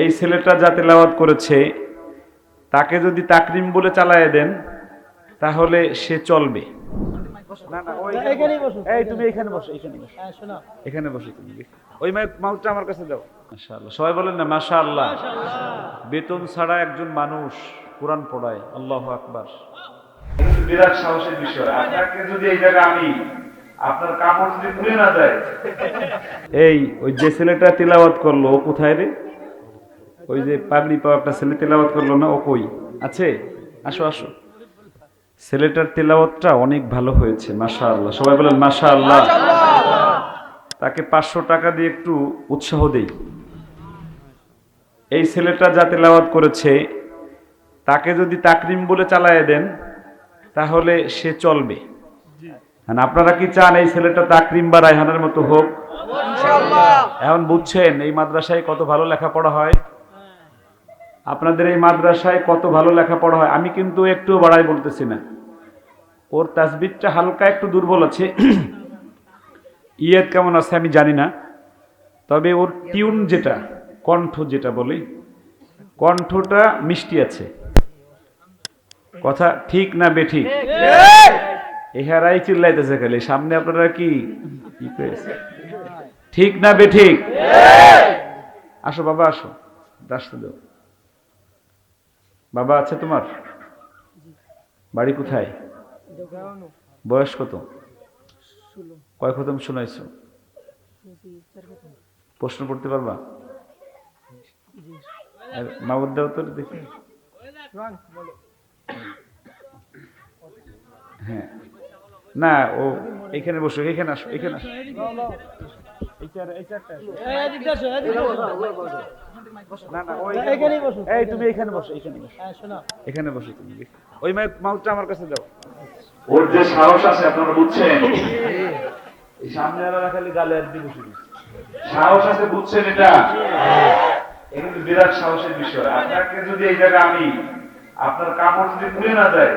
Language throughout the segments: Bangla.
এই ছেলেটা যা তেলাওয়াত করেছে তাকে যদি তাকরিম বলে চালায় দেন তাহলে সে চলবে। না না ওই এখানেই বসো। এই তুমি এখানে বসো এখানে বসো। হ্যাঁ এখানে বসো তুমি। ওই মাউসটা আমার কাছে দাও। মাশাআল্লাহ। সবাই বলেন না মাশাআল্লাহ। বেতন ছাড়া একজন মানুষ কোরআন পড়ায়। আল্লাহ আকবার। বিরাট সাহসের বিষয়। আপনাকে যদি এই জায়গায় আমি আপনার কাপড় যদি খুলে না যায় এই ওই যে ছেলেটা তেলাওয়াত করল ও কোথায় রে? ওই যে পাগড়ি পাওয়া একটা ছেলে তেলাওয়াত করল না ও কই? আছে? আসো আসো। ছেলেটার তেলাওয়াতটা অনেক ভালো হয়েছে মাশাআল্লাহ। সবাই বলেন মাশাআল্লাহ। তাকে পাঁচশো টাকা দিয়ে একটু উৎসাহ দেই। এই ছেলেটা যা তেলাওয়াত করেছে তাকে যদি তাকরিম বলে চালায় দেন তাহলে সে চলবে। আপনারা কি চান এই ছেলেটা তাকরিম বা রায়হানের মতো হোক? এখন বুঝছেন এই মাদ্রাসায় কত ভালো লেখাপড়া হয়? আপনাদের এই মাদ্রাসায় কত ভালো লেখাপড়া হয়? আমি কিন্তু একটু বাড়াই বলতেছি না। ওর তাসবিরটা হালকা একটু দুর্বল আছে। ইয়ের কেমন আছে আমি জানি না। তবে ওর টিউন যেটা, কণ্ঠ যেটা বলি, কণ্ঠটা মিষ্টি আছে। কথা ঠিক না বেঠিক? এহারাই চিল্লাইতেছে খালি। সামনে আপনারা কি ঠিক না বেঠিক? আসো বাবা, আসো। আসতে দাও। বাবা আছে তোমার? বাড়ি কোথায়? বয়স কত? কয় খতম শোনাইছো? প্রশ্ন করতে পারবা? জি আর মাবুদ্দাও তো দেখি। হ্যাঁ। না, ও এখানে বসো, এখানে আসো এখানে আসো। এই তুমি এখানে বসো এখানে বসো। হ্যাঁ এখানে বসো তুমি ওই মাউথটা আমার কাছে দাও। ওর যে সাহস আছে আপনারা বুঝছেন? এই সামনে আলাদা খালি গালে আর বসে সাহস আছে বুঝছেন এটা? এটা কিন্তু বিরাট সাহসের বিষয়। আপনাকে যদি এই জায়গায় আমি আপনার কাপড় যদি খুলে না যায়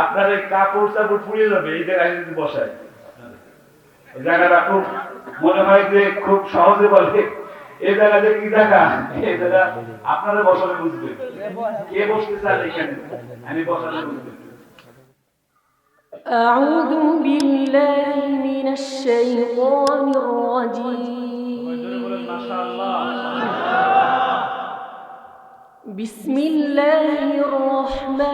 আপনার এই কাপড় চাপড় পুড়িয়ে যাবে এই জায়গায় যদি বসায় এই জায়গাটা খুব মনে হয় যে খুব সহজে বলে এই জায়গাতে কি জায়গা এই জায়গা আপনারা বসালে বুঝবে কে বসতে চান এখানে আমি বসালে বুঝবে أعوذ بالله من الشيطان الرجيم بسم الله الرحمن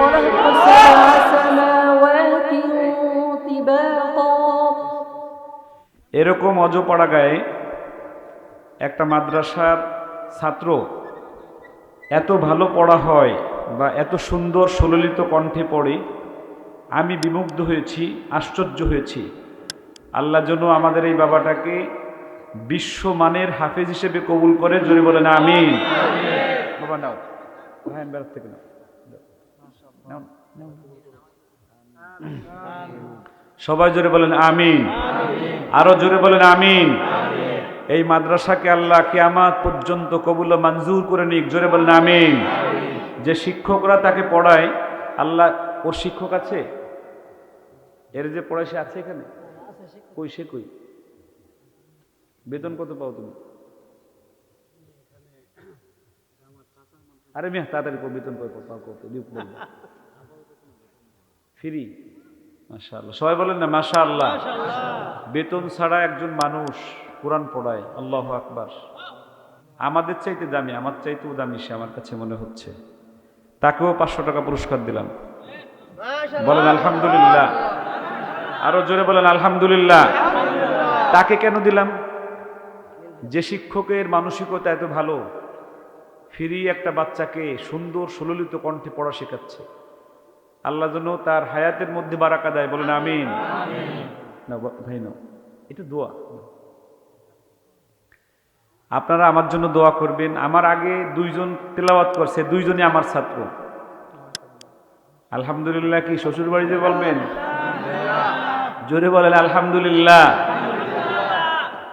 خلق سبع سماوات طباقا এরকম অজপাড়া গায়ে একটা মাদ্রাসার ছাত্র এত ভালো পড়া হয় বা এত সুন্দর সুললিত কণ্ঠে পড়ে আমি বিমুগ্ধ হয়েছি আশ্চর্য হয়েছি আল্লাহ যেন আমাদের এই বাবাটাকে বিশ্বমানের হাফেজ হিসেবে কবুল করে জোরে বলেন আমিন বাবা নাও হ্যাঁ বেড়ার থেকে নাও নাও, নাও, নাও। সবাই জোরে বলেন আমিন। আরও জোরে বলেন আমিন। এই মাদ্রাসাকে আল্লাহ কিয়ামাত পর্যন্ত কবুল মঞ্জুর করে নিক। জোরে বলেন আমিন। যে শিক্ষকরা তাকে পড়ায়, আল্লাহ, ওর শিক্ষক আছে? এর যে পড়ায় সে আছে এখানে? কই সে কই? বেতন কত পাও তুমি? আরে মিয়া তাড়াতাড়ি কো, বেতন কত পাও কত দিও বলব। ফ্রি? মাশাআল্লাহ। সবাই বলেন না মাশাআল্লাহ। বেতন ছাড়া একজন মানুষ কোরআন পড়ায় আল্লাহ আকবার। আমাদের চাইতে দামি আমার চাইতেও দামি সে আমার কাছে মনে হচ্ছে। তাকেও পাঁচশো টাকা পুরস্কার দিলাম। বলেন আলহামদুলিল্লাহ। আরও জোরে বলেন আলহামদুলিল্লাহ। তাকে কেন দিলাম? যে শিক্ষকের মানসিকতা এত ভালো ফ্রি একটা বাচ্চাকে সুন্দর সুললিত কণ্ঠে পড়া শেখাচ্ছে। আল্লাহ যেন তার হায়াতের মধ্যে বারাকা দেয়, বলেন আমিন। না ভাই নাও এটা দোয়া। আপনারা আমার জন্য দোয়া করবেন। আমার আগে দুইজন তেলাওয়াত করছে, দুইজনই আমার ছাত্র। আলহামদুলিল্লাহ কি শ্বশুর বাড়িতে বলবেন? জোরে বলেন আলহামদুলিল্লাহ।